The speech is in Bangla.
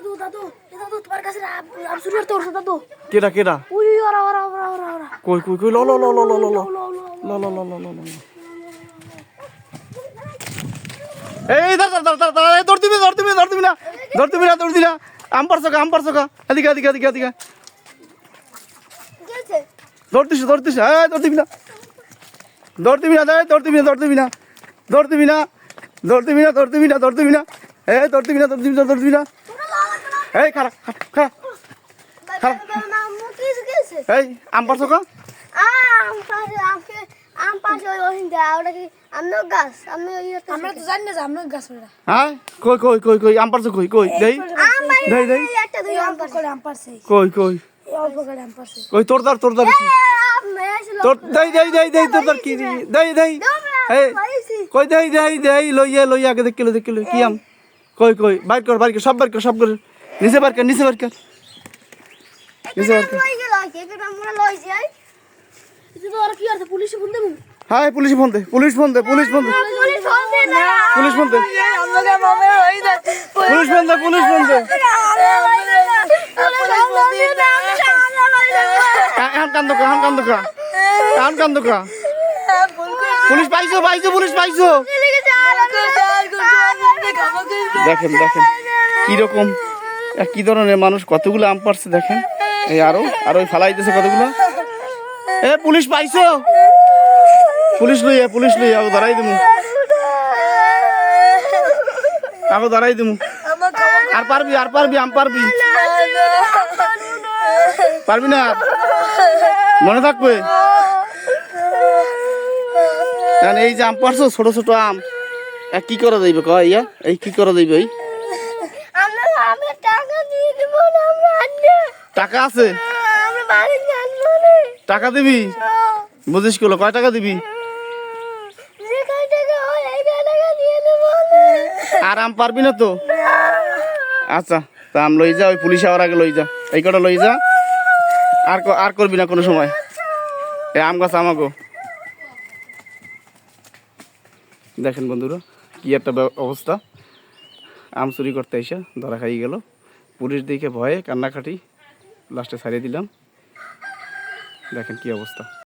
দাদু দাদু এ দাদু তোমার কাছে আম আম চুরি দাদু কেডা কেডা উই ওরা ওরা ওরা ওরা ওরা কই কই কই ল ল ল ল ল ল ল লো, লো, লো। ল ল এই ধর ধর ধর ধর এই ধর দিবি ধর দিবি দিবি না ধর দিবি না ধর দিবি না আম পারছ আম পারছ এদিকে এদিকে এদিকে এদিকে? ধর দিস ধর দিস দিবি না ধর দিবি না এই ধর দিবি না ধর দিবি না ধর দিবি না ধর দিবি না ধর দিবি না ধর দিবি না এই ধর দিবি না ধর দিবি না দিবি না এই কি হয়েছে? এই আম পারছ কা আম পাশে আমকে আম পাশে ওই ওই দা ওটা কি আমনো গাছ? আমি ওই আমরা তো জানি না যে আমনো গাছ ওটা। হ্যাঁ? কই কই কই কই আম পারছ কই কই দেই। আম পাশে দেই দেই। একটা দুই আম পাশে আম পাশে কই কই? অল্প করে আম পাশে কই তোর দার তোর দার কি তোর দেই দেই দেই দেই তোর দার কি দেই দেই এই কই দেই দেই দেই লইয়া লইয়া আগে দেখ কিলো দেখ কি আম? কই কই বাইর কর বাইর কর সব বাইর কর সব কর। নিচে বার কর, নিচে বার কর। নিচে বার কর। হ্যাঁ পুলিশ ফোন দে পুলিশ ফোন দে পুলিশ ফোন দে পুলিশ ফোন দে পুলিশ ফোন দে পুলিশ ফোন হ্যাঁ, দে কান কান্দ কান কান্দ পুলিশ পাইছো পাইছো, পুলিশ পাইছো। দেখেন দেখেন। কীরকম কি ধরনের মানুষ? কতগুলো আম পারছে দেখেন। এই আরও আরও ফালাই দিতেছে কতগুলো? এ, পুলিশ পাইছো? পুলিশ লইয়া পুলিশ লইয়া আগে ধরাই দিমু। আগে দাঁড়াই দিমু। আর পারবি আর পারবি, আম পারবি। পারবি না? মনে থাকবে? এই যে আম পারছ ছোট ছোট আম। কি করা যাইবে? ইয়া? এই, কি করা যাইবে এই আমরা আমি টাকা দিয়ে দেব না আমরা আনবে টাকা আছে? টাকা দিবি? বুঝিসগুলো কয় টাকা দিবি? যেখান থেকে এই টাকা দিয়ে দেবো আর আম পারবি না তো? আচ্ছা তা আম লই যা ওই পুলিশ আওয়ার আগে লই যা। এই কটা লই যা। আর আর করবি না কোনো সময়। এই আম গাছ আমাকে দেখেন বন্ধুরা কি একটা অবস্থা। আম চুরি করতে এসে ধরা খাই গেল। পুলিশ দেখে ভয়ে কান্নাকাটি। লাস্টে ছাড়িয়ে দিলাম। দেখেন কি অবস্থা।